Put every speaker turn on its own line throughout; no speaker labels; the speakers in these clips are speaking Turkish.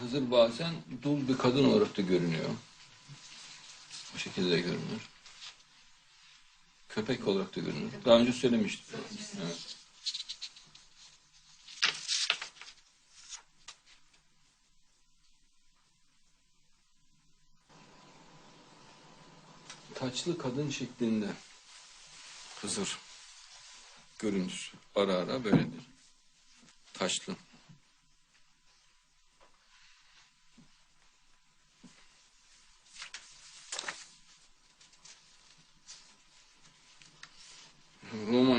Hızır bazen dul bir kadın olarak da görünüyor. Bu şekilde de görünür. Köpek olarak da görünür. Daha önce söylemiştim. Evet. Taçlı kadın şeklinde Hızır görüntüsü ara ara böyledir. Taşlı.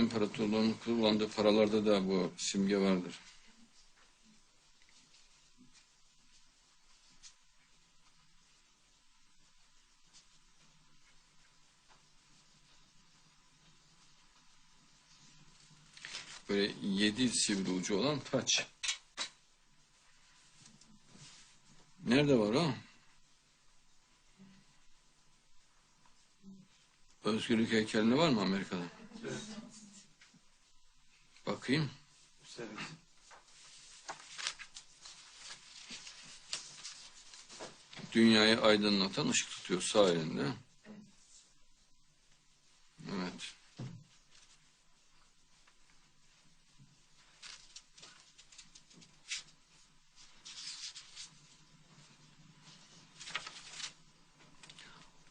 Roma İmparatorluğu'nun kullandığı paralarda da bu simge vardır. Böyle yedi sivri ucu olan taç. Nerede var o? Özgürlük heykelinde var mı Amerika'da? Bakayım. Dünyayı aydınlatan ışık tutuyor sağ elinde. Evet.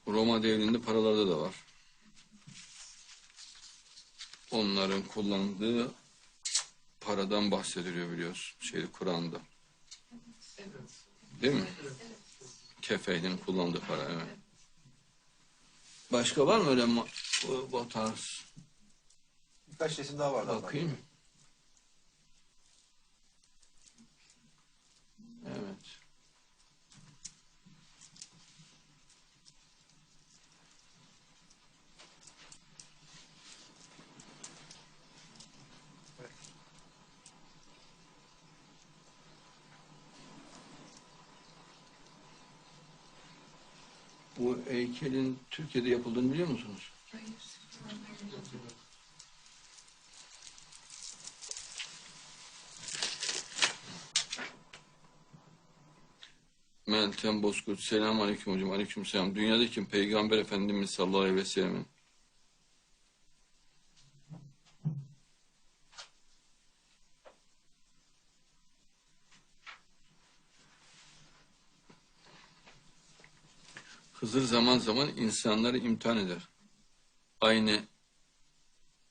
Roma devrinde paralarda da var. Onların kullandığı paradan bahsediliyor biliyorsun. Şeyde Kur'an'da. Değil mi? Kefeylin kullandığı para evet. Başka var mı öyle bu tarz?
Birkaç resim daha vardı.
Bakayım. Evet. Bu heykelin Türkiye'de yapıldığını biliyor musunuz? Meltem Bozkurt. Selamun Aleyküm hocam. Aleyküm selam. Dünyadaki Peygamber Efendimiz sallallahu aleyhi ve sellem'in Hızır zaman zaman insanları imtihan eder. Aynı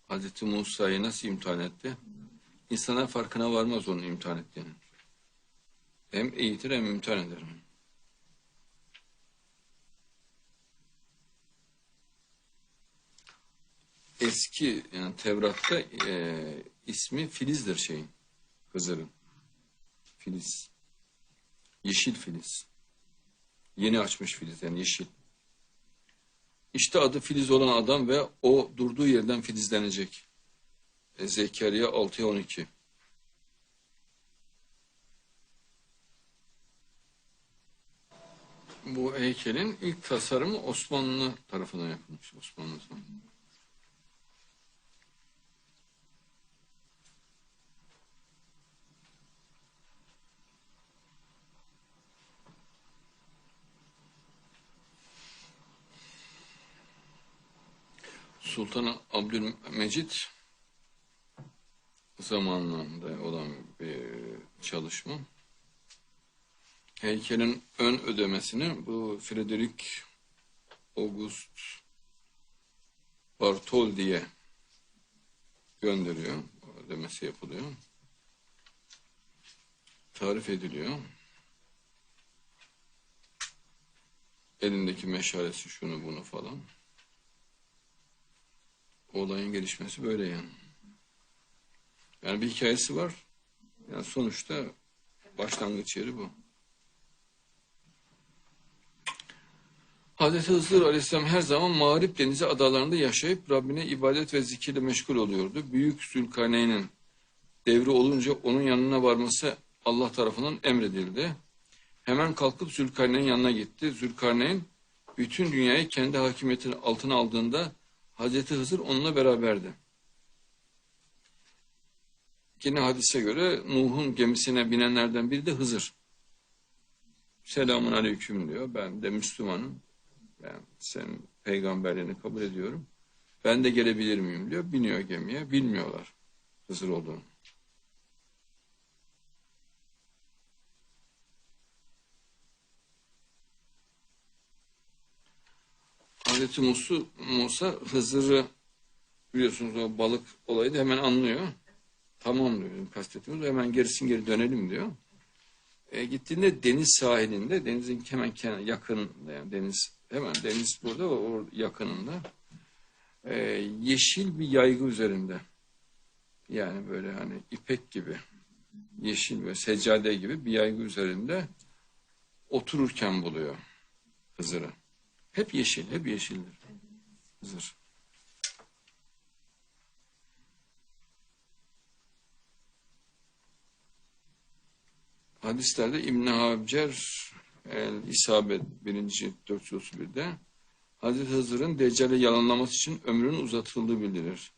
Hazreti Musa'yı nasıl imtihan etti? İnsanlar farkına varmaz onun imtihan ettiğini. Hem eğitir hem imtihan eder. Eski yani Tevrat'ta e, ismi Filiz'dir şeyin. Hızır'ın. Filiz. Yeşil Filiz. Yeni açmış Filiz yeşil. İşte adı Filiz olan adam ve o durduğu yerden filizlenecek. E, Zekeriya 6'ya 12. Bu heykelin ilk tasarımı Osmanlı tarafından yapılmış. Osmanlı tarafından. Sultan Abdülmecit zamanlarında olan bir çalışma. Heykelin ön ödemesini bu Frederick August Bartholdi'ye gönderiyor. Ödemesi yapılıyor. Tarif ediliyor. Elindeki meşalesi şunu bunu falan. Olayın gelişmesi böyle yani. Yani bir hikayesi var. Yani sonuçta başlangıç yeri bu. Hazreti Hızır Aleyhisselam her zaman Mağrip Denizi adalarında yaşayıp Rabbine ibadet ve zikirle meşgul oluyordu. Büyük Zülkarneyn'in devri olunca onun yanına varması Allah tarafından emredildi. Hemen kalkıp Zülkarneyn yanına gitti. Zülkarneyn bütün dünyayı kendi hakimiyetinin altına aldığında Hazreti Hızır onunla beraberdi. Yine hadise göre Nuh'un gemisine binenlerden biri de Hızır. Selamun aleyküm diyor. Ben de Müslümanım. Ben senin peygamberliğini kabul ediyorum. Ben de gelebilir miyim diyor. Biniyor gemiye. Bilmiyorlar Hızır olduğunu. Hazreti Musa, Musa Hızır'ı biliyorsunuz o balık olayı da hemen anlıyor. Tamam diyor kastetimiz. Hemen gerisin geri dönelim diyor. E, gittiğinde deniz sahilinde, denizin hemen kenar, yakınında yani deniz hemen deniz burada o yakınında e, yeşil bir yaygı üzerinde yani böyle hani ipek gibi yeşil ve seccade gibi bir yaygı üzerinde otururken buluyor Hızır'ı. Hep yeşil, hep yeşildir Hızır. Hadislerde İbn Hacer el İsabet 1. 431'de Hazreti Hızır'ın Deccal'i yalanlaması için ömrünün uzatıldığı bildirilir.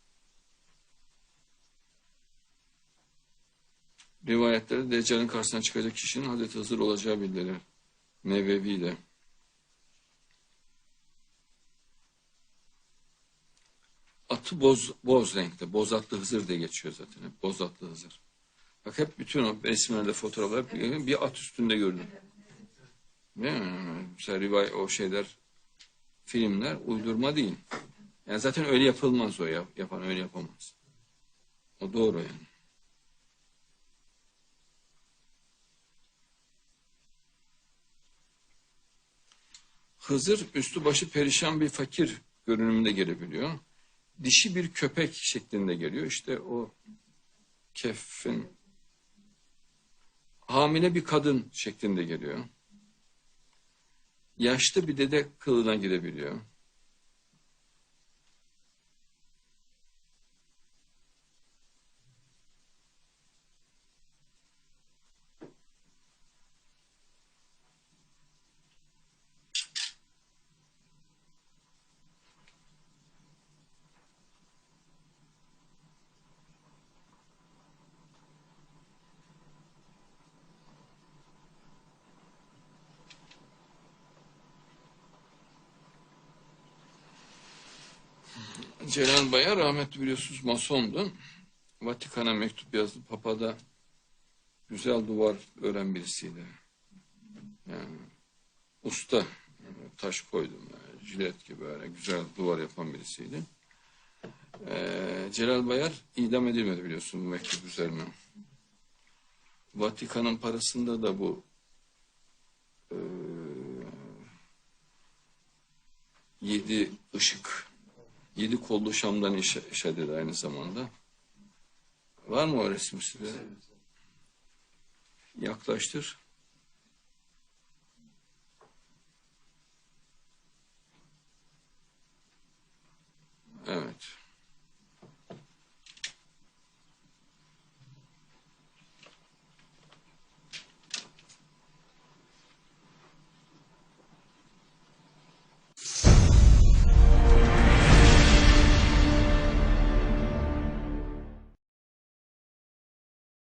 Rivayetlerde Deccal'in karşısına çıkacak kişinin Hazreti Hızır olacağı bildirilir. Nebevi'de. Atı boz, boz renkte. Bozatlı Hızır diye geçiyor zaten. Hep Bozatlı Hızır. Bak hep bütün o resimlerde fotoğraflar hep bir at üstünde gördüm. Değil mi? Mesela rivay, o şeyler filmler uydurma değil. Yani zaten öyle yapılmaz o yap, yapan öyle yapamaz. O doğru yani. Hızır üstü başı perişan bir fakir görünümünde gelebiliyor. Dişi bir köpek şeklinde geliyor. İşte o keffin hamile bir kadın şeklinde geliyor. Yaşlı bir dede kılığına girebiliyor. Celal Bayar rahmetli biliyorsunuz masondu. Vatikan'a mektup yazdı. Papa da güzel duvar ören birisiydi. Yani usta. Taş koydum. Yani, jilet gibi böyle güzel duvar yapan birisiydi. Ee, Celal Bayar idam edilmedi biliyorsun bu mektup üzerine. Vatikan'ın parasında da bu e, yedi ışık Yedi kollu Şam'dan işe dedi aynı zamanda. Var mı o resim size? Yaklaştır. Evet.